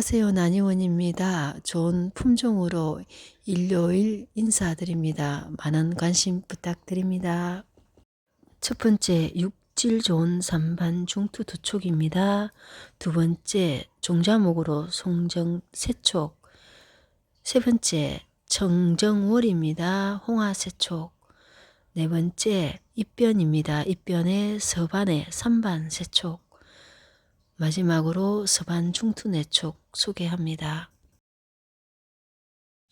안녕하세요. 난이원입니다. 좋은 품종으로 일요일 인사드립니다. 많은 관심 부탁드립니다. 첫 번째, 육질 좋은 산반 중투 두 촉입니다. 두 번째, 종자목으로 송정 세 촉. 세 번째, 정정월입니다. 홍화 세 촉. 네 번째, 입변입니다. 입변에 서반에 삼반 세 촉. 마지막으로 서반 중투 내촉 소개합니다.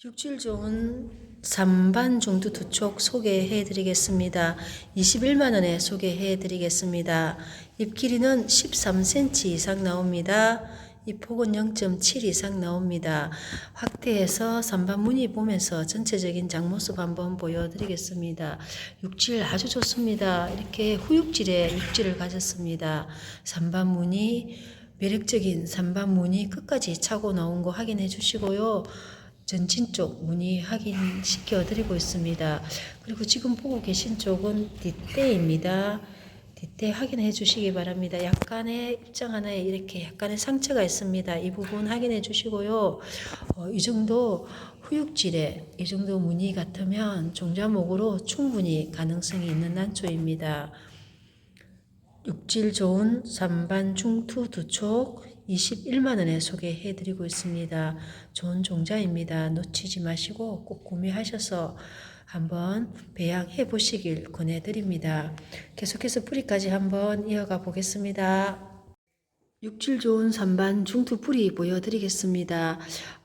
육질 좋은 삼반 중투 두촉 소개해 드리겠습니다. 21만 원에 소개해 드리겠습니다. 잎 길이는 13cm 이상 나옵니다. 잎 폭은 0.7 이상 나옵니다. 확대해서 삼반 무늬 보면서 전체적인 장모습 한번 보여드리겠습니다. 육질 아주 좋습니다. 이렇게 후육질의 육질을 가졌습니다. 삼반 무늬 매력적인 삼반 무늬 끝까지 차고 나온 거 확인해 주시고요. 전진 쪽 무늬 확인시켜 드리고 있습니다. 그리고 지금 보고 계신 쪽은 뒷대입니다. 뒷대 확인해 주시기 바랍니다. 약간의 입장 하나에 이렇게 약간의 상처가 있습니다. 이 부분 확인해 주시고요. 어, 이 정도 후육질에 이 정도 무늬 같으면 종자목으로 충분히 가능성이 있는 난초입니다. 육질 좋은 삼반 중투 두촉 21만 원에 소개해 드리고 있습니다. 좋은 종자입니다. 놓치지 마시고 꼭 구매하셔서 한번 배양해 보시길 권해드립니다. 계속해서 뿌리까지 한번 이어가 보겠습니다. 육질 좋은 산반 중투 뿌리 보여드리겠습니다.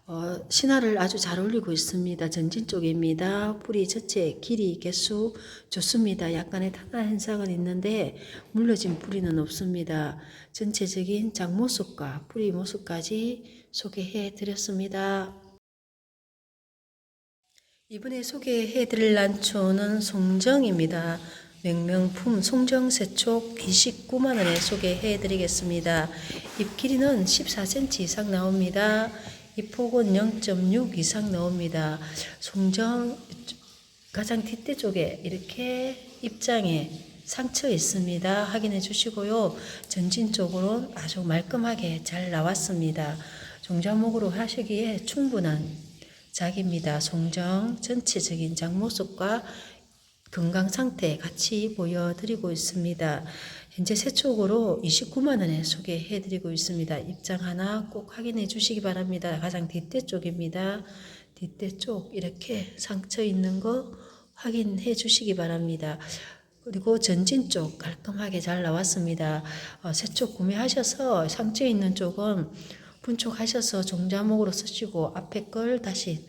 어, 신화를 아주 잘 올리고 있습니다. 전진 쪽입니다. 뿌리 전체 길이 개수 좋습니다. 약간의 탄화 현상은 있는데 물러진 뿌리는 없습니다. 전체적인 장 모습과 뿌리 모습까지 소개해 드렸습니다. 이번에 소개해 드릴 난초는 송정입니다. 명명품 송정세촉 29만 원에 소개해 드리겠습니다. 잎 길이는 14cm 이상 나옵니다. 잎 폭은 0.6 이상 나옵니다. 송정 가장 뒷대 쪽에 이렇게 입장에 상처 있습니다. 확인해 주시고요. 전진 쪽으로 아주 말끔하게 잘 나왔습니다. 종자목으로 하시기에 충분한 작입니다. 송정 전체적인 장 모습과 건강 상태 같이 보여드리고 있습니다. 현재 세촉으로 29만 원에 소개해 드리고 있습니다. 입장 하나 꼭 확인해 주시기 바랍니다. 가장 뒷대 쪽입니다. 뒷대 쪽 이렇게 상처 있는 거 확인해 주시기 바랍니다. 그리고 전진 쪽 깔끔하게 잘 나왔습니다. 어, 세촉 구매하셔서 상처 있는 쪽은 분촉하셔서 종자목으로 쓰시고 앞에 걸 다시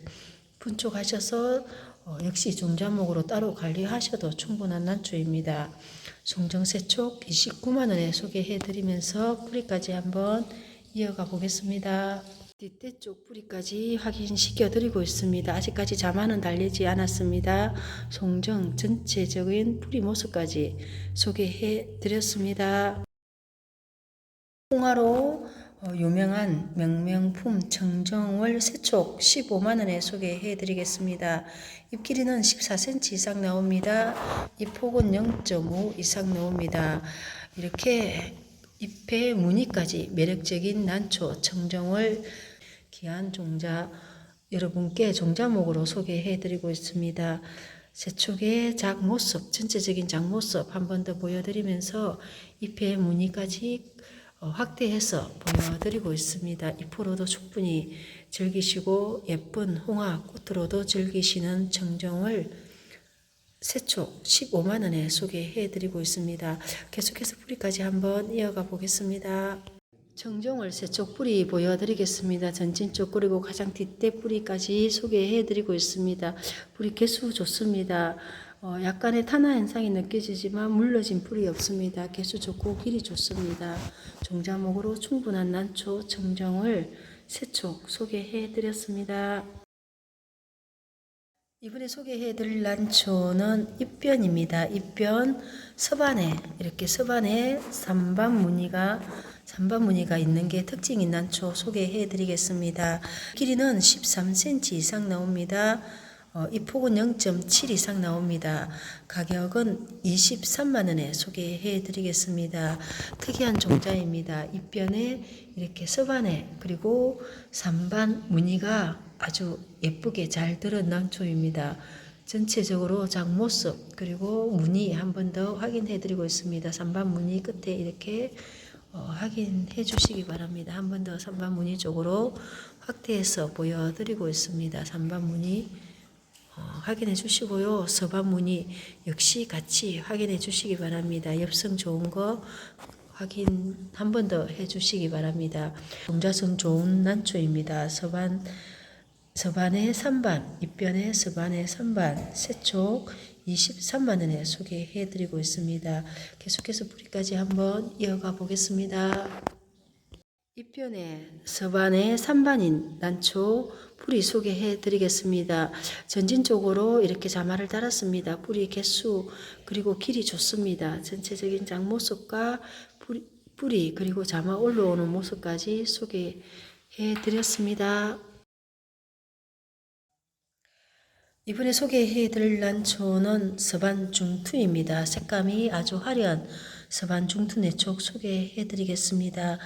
분촉하셔서 어, 역시 종자목으로 따로 관리하셔도 충분한 난초입니다. 송정세촉 29만 원에 소개해 드리면서 뿌리까지 한번 이어가 보겠습니다. 뒷대 쪽 뿌리까지 확인시켜 드리고 있습니다. 아직까지 자만은 달리지 않았습니다. 송정 전체적인 뿌리 모습까지 소개해 드렸습니다. 홍화로 어, 유명한 명명품 정정월 세촉 15만 원에 소개해 드리겠습니다. 잎 길이는 14cm 이상 나옵니다. 잎 폭은 0.5 이상 나옵니다. 이렇게 잎의 무늬까지 매력적인 난초 정정월 귀한 종자 여러분께 종자목으로 소개해 드리고 있습니다. 세촉의 작 모습, 전체적인 작 모습 한 번 더 보여드리면서 잎의 무늬까지 어, 확대해서 보여드리고 있습니다. 잎으로도 충분히 즐기시고 예쁜 홍화 꽃으로도 즐기시는 정정을 세촉 15만 원에 소개해 드리고 있습니다. 계속해서 뿌리까지 한번 이어가 보겠습니다. 정정월 세촉 뿌리 보여드리겠습니다. 전진 쪽 그리고 가장 뒷대 뿌리까지 소개해 드리고 있습니다. 뿌리 개수 좋습니다. 어, 약간의 탄화 현상이 느껴지지만 물러진 뿌리 없습니다. 개수 좋고 길이 좋습니다. 종자목으로 충분한 난초 정정을 세촉 소개해 드렸습니다. 이번에 소개해 드릴 난초는 입변입니다. 입변 서반에 이렇게 서반에 삼반 무늬가 삼반 무늬가 있는 게 특징인 난초 소개해 드리겠습니다. 길이는 13cm 이상 나옵니다. 어, 이 폭은 0.7 이상 나옵니다. 가격은 23만 원에 소개해 드리겠습니다. 특이한 종자입니다. 입변에 이렇게 서반에 그리고 삼반 무늬가 아주 예쁘게 잘 들은 난초입니다. 전체적으로 장 모습 그리고 무늬 한 번 더 확인해 드리고 있습니다. 삼반 무늬 끝에 이렇게 어, 확인해 주시기 바랍니다. 한 번더 삼반 무늬 쪽으로 확대해서 보여드리고 있습니다. 삼반 무늬 어, 확인해 주시고요. 서반 무늬 역시 같이 확인해 주시기 바랍니다. 엽성 좋은 거 확인 한 번 더 해 주시기 바랍니다. 종자성 좋은 난초입니다. 서반 서반의 3반, 입변의 서반의 3반, 세촉 23만 원에 소개해 드리고 있습니다. 계속해서 뿌리까지 한번 이어가 보겠습니다. 입변의 서반의 3반인 난초 뿌리 소개해 드리겠습니다. 전진 쪽으로 이렇게 자마를 달았습니다. 뿌리 개수 그리고 길이 좋습니다. 전체적인 장 모습과 뿌리, 뿌리 그리고 자마 올라오는 모습까지 소개해 드렸습니다. 이번에 소개해 드릴 난초는 서반 중투입니다. 색감이 아주 화려한 서반 중투 내촉 소개해 드리겠습니다.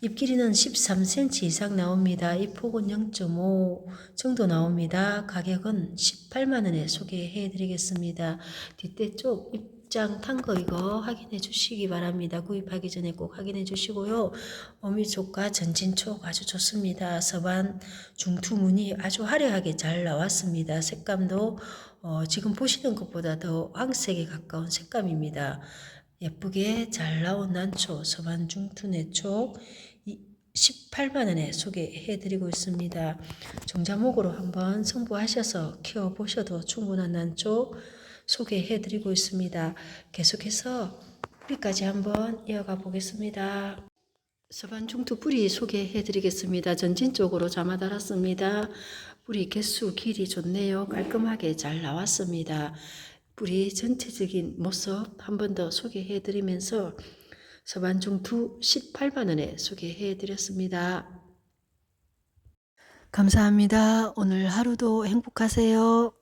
잎 길이는 13cm 이상 나옵니다. 잎 폭은 0.5 정도 나옵니다. 가격은 18만 원에 소개해 드리겠습니다. 뒷대 쪽 입장 탄 거 이거 확인해 주시기 바랍니다. 구입하기 전에 꼭 확인해 주시고요. 어미촉과 전진촉 아주 좋습니다. 서반 중투문이 아주 화려하게 잘 나왔습니다. 색감도 어, 지금 보시는 것보다 더 황색에 가까운 색감입니다. 예쁘게 잘 나온 난초 서반 중투 내촉 18만 원에 소개해 드리고 있습니다. 종자목으로 한번 성부하셔서 키워 보셔도 충분한 난초 소개해 드리고 있습니다. 계속해서 뿌리까지 한번 이어가 보겠습니다. 서반 중투 뿌리 소개해 드리겠습니다. 전진 쪽으로 잠아 달았습니다. 뿌리 개수 길이 좋네요. 깔끔하게 잘 나왔습니다. 뿌리 전체적인 모습 한 번 더 소개해 드리면서 서반 중투 18만 원에 소개해 드렸습니다. 감사합니다. 오늘 하루도 행복하세요.